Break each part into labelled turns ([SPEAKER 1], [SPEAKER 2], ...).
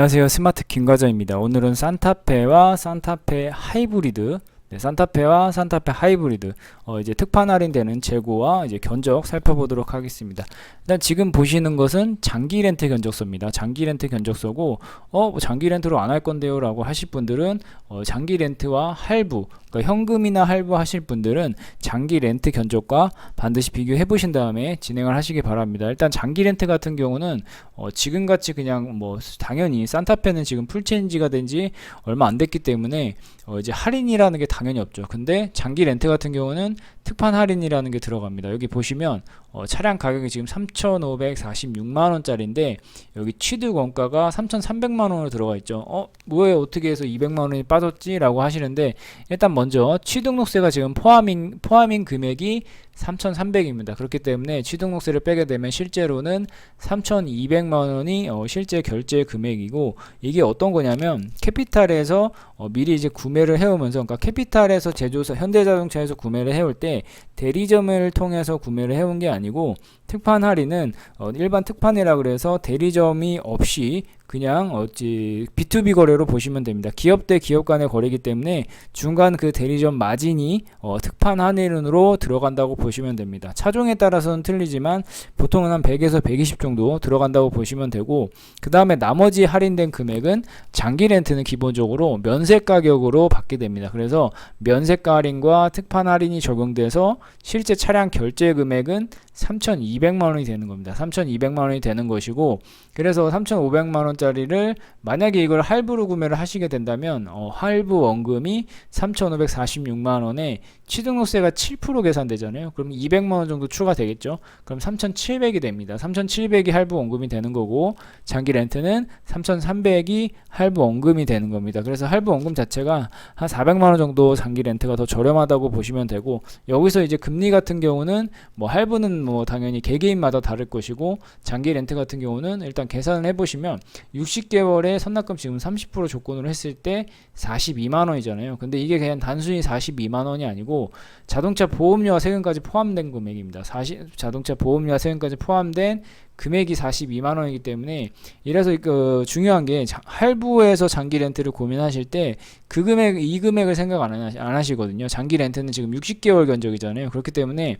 [SPEAKER 1] 안녕하세요. 스마트 김과장입니다. 오늘은 산타페와 산타페 하이브리드 네, 산타페와 산타페 하이브리드 어, 이제 특판 할인되는 재고와 이제 견적 살펴보도록 하겠습니다. 일단 지금 보시는 것은 장기 렌트 견적서입니다. 장기 렌트 견적서고 어, 뭐 장기 렌트로 안 할 건데요 라고 하실 분들은 어, 장기 렌트와 할부 그러니까 현금이나 할부 하실 분들은 장기 렌트 견적과 반드시 비교해 보신 다음에 진행을 하시기 바랍니다. 일단 장기 렌트 같은 경우는 어, 지금 같이 그냥 뭐 당연히 산타페는 지금 풀체인지가 된 지 얼마 안 됐기 때문에 어, 이제 할인이라는 게 당연히 없죠. 근데 장기 렌트 같은 경우는 특판 할인이라는 게 들어갑니다. 여기 보시면 어, 차량 가격이 지금 3,546만 원짜리인데 여기 취득 원가가 3,300만 원으로 들어가 있죠. 어, 뭐에 어떻게 해서 200만 원이 빠졌지라고 하시는데 일단 먼저 취등록세가 지금 포함인 포함인 금액이 3,300입니다. 그렇기 때문에 취등록세를 빼게 되면 실제로는 3,200만 원이 어, 실제 결제 금액이고 이게 어떤 거냐면 캐피탈에서 어, 미리 이제 구매를 해오면서 그러니까 캐피탈에서 제조사 현대자동차에서 구매를 해올 때 대리점을 통해서 구매를 해온 게 아니고 특판 할인은 어, 일반 특판이라 그래서 대리점이 없이 그냥 어찌 B2B 거래로 보시면 됩니다. 기업 대 기업 간의 거래이기 때문에 중간 그 대리점 마진이 어, 특판 할인으로 들어간다고 보시면 됩니다. 차종에 따라서는 틀리지만 보통은 한 100에서 120 정도 들어간다고 보시면 되고 그 다음에 나머지 할인된 금액은 장기 렌트는 기본적으로 면세 가격으로 받게 됩니다. 그래서 면세가 할인과 특판 할인이 적용돼서 실제 차량 결제 금액은 3,200만 원이 되는 겁니다. 3,200만 원이 되는 것이고 그래서 3,500만 원 짜리를 만약에 이걸 할부로 구매를 하시게 된다면 어, 할부 원금이 3,546만 원에 취등록세가 7% 계산되잖아요. 그럼 200만 원 정도 추가되겠죠. 그럼 3,700이 됩니다. 3,700이 할부 원금이 되는 거고 장기 렌트는 3,300이 할부 원금이 되는 겁니다. 그래서 할부 원금 자체가 한 400만 원 정도 장기 렌트가 더 저렴하다고 보시면 되고 여기서 이제 금리 같은 경우는 뭐 할부는 뭐 당연히 개개인마다 다를 것이고 장기 렌트 같은 경우는 일단 계산을 해보시면 60개월에 선납금 지금 30% 조건으로 했을 때 42만 원이잖아요. 근데 이게 그냥 단순히 42만 원이 아니고 자동차 보험료와 세금까지 포함된 금액입니다. 40, 자동차 보험료와 세금까지 포함된 금액이 42만 원이기 때문에 이래서 그 중요한 게 자- 할부에서 장기 렌트를 고민하실 때 그 금액 이 금액을 생각 안, 하시, 안 하시거든요. 장기 렌트는 지금 60개월 견적이잖아요. 그렇기 때문에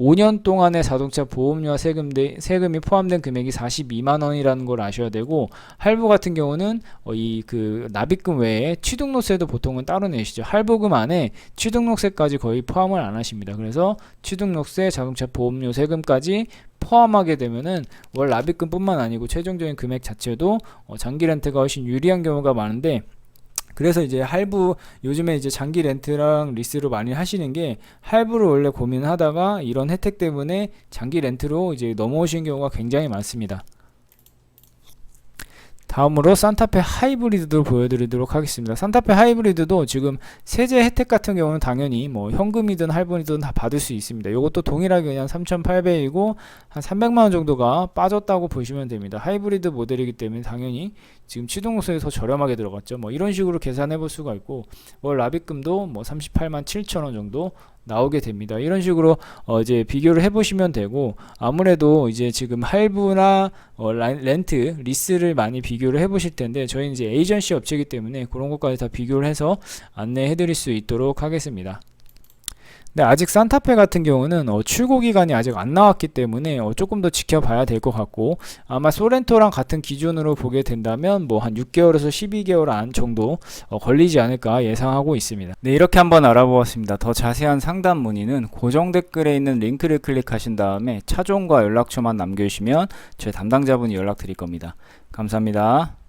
[SPEAKER 1] 5년 동안의 자동차 보험료와 세금 대, 세금이 포함된 금액이 42만 원이라는 걸 아셔야 되고 할부 같은 경우는 어, 이그 납입금 외에 취등록세도 보통은 따로 내시죠. 할부금 안에 취등록세까지 거의 포함을 안 하십니다. 그래서 취등록세, 자동차 보험료 세금까지 포함하게 되면은 월 납입금뿐만 아니고 최종적인 금액 자체도 어, 장기 렌트가 훨씬 유리한 경우가 많은데 그래서 이제 할부 요즘에 이제 장기 렌트랑 리스로 많이 하시는 게 할부를 원래 고민하다가 이런 혜택 때문에 장기 렌트로 이제 넘어오신 경우가 굉장히 많습니다. 다음으로 산타페 하이브리드도 보여드리도록 하겠습니다. 산타페 하이브리드도 지금 세제 혜택 같은 경우는 당연히 뭐 현금이든 할부이든 다 받을 수 있습니다. 이것도 동일하게 그냥 3,800이고 한 300만 원 정도가 빠졌다고 보시면 됩니다. 하이브리드 모델이기 때문에 당연히 지금 취등록세에 더 저렴하게 들어갔죠. 뭐 이런 식으로 계산해 볼 수가 있고 월 납입금도 뭐 38만 7천 원 정도 나오게 됩니다. 이런 식으로 어 이제 비교를 해보시면 되고 아무래도 이제 지금 할부나 어 라- 렌트, 리스를 많이 비교를 해보실 텐데 저희는 이제 에이전시 업체이기 때문에 그런 것까지 다 비교를 해서 안내해드릴 수 있도록 하겠습니다. 근데 아직 산타페 같은 경우는 어, 출고 기간이 아직 안 나왔기 때문에 어, 조금 더 지켜봐야 될 것 같고 아마 소렌토랑 같은 기준으로 보게 된다면 뭐 한 6개월에서 12개월 안 정도 어, 걸리지 않을까 예상하고 있습니다. 네 이렇게 한번 알아보았습니다. 더 자세한 상담 문의는 고정 댓글에 있는 링크를 클릭하신 다음에 차종과 연락처만 남겨주시면 제 담당자분이 연락드릴 겁니다. 감사합니다.